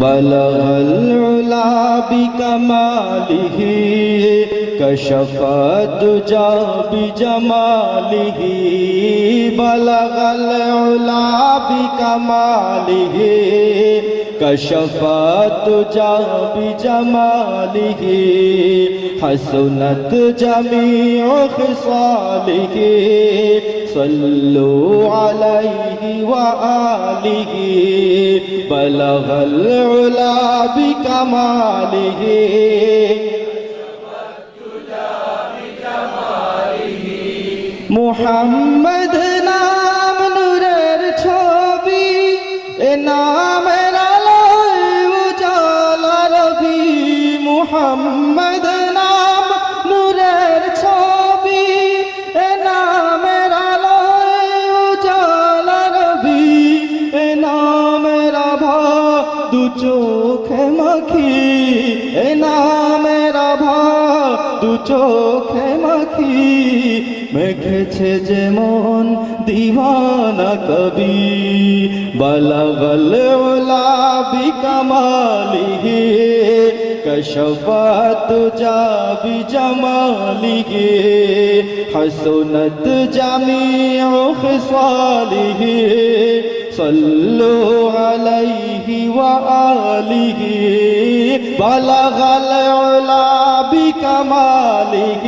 बलहलुला बिकमालिही कशफद जा बिजमालिही बलहलुला बिकमालिही कशफत जा बिजमालिही हसनत जमी खसालिही صلوا عليه وآله بلغ العلا بكماله মোহাম্মদ নাম নূরের ছবি এ নামের চোখে মাখি, এ নামের আভা দু চোখে মাখি। মেখেছে যে মন দিওয়ানা কবি বলগল ওলাবি কমালি কশফাত যাবি জমালি গে হসনত জামি ও খসালি হে। সল্লু আলাই وآله بلغ العلا بكماله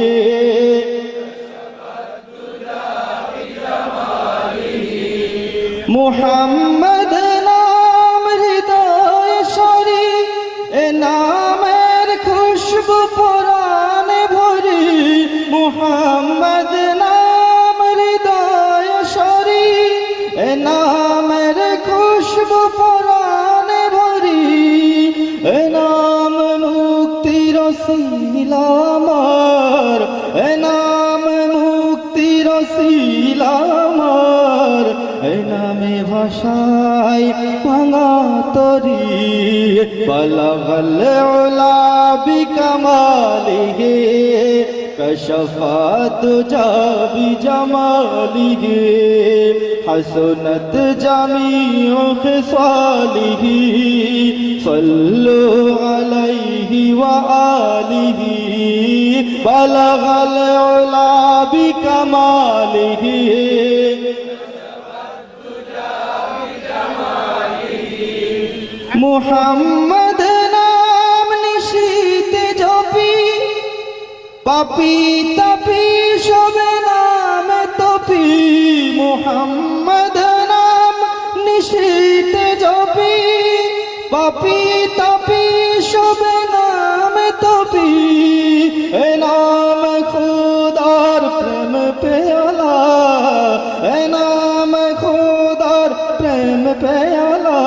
محمد নাম মুক্তির শিলামার এ নাম মুক্তির শিলামার এ নামে ভাষায় ভাঙা তরি। পালাবল ওলা বিকমালিহে কশফাত যাবি জমালি গে জমালিহে হাসনত জামিও খেসালিহি صلوا عليه وآله بلغ العلا بكماله মোহাম্মদ নাম নিশীতে জপি পাপি তাপি সবে নাম তপি মোহাম্মদ পাপি, তাপি, সবে নাম তপি। এ নাম খুদার প্রেম পেয়ালা। এ নাম খুদার প্রেম পেয়ালা।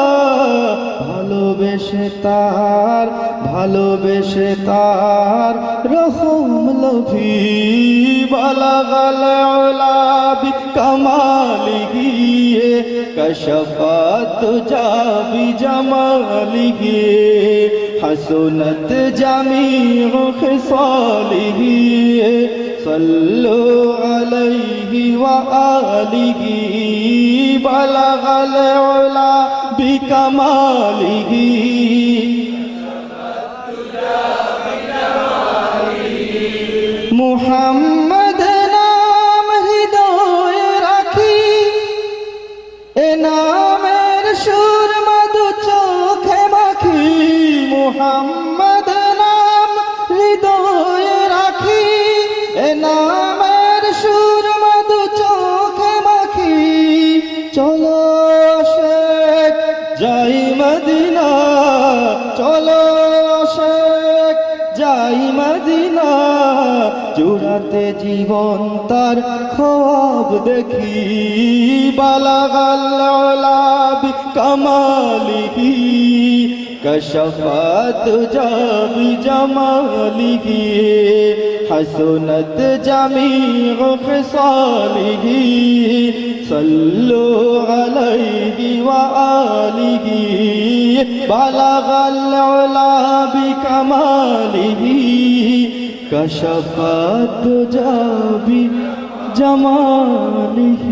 ভালোবেসে তার ভালোবেসে তার রহম লভি। বালাগাল ওলাবি কামালি کشفا تجا بھی جمالی حسنت جمیع خصالی صلو علیہ وآلہ بلغ العلا بکمالہ জুড়াতে জীবন তার খোয়াব দেখি বালাগাল্লাবি কামালিহি কশফাত জাবি জামালিহি حسنت جميع خصاله صلوا عليه وآله بلغ العلا بكماله كشفت جابي جماله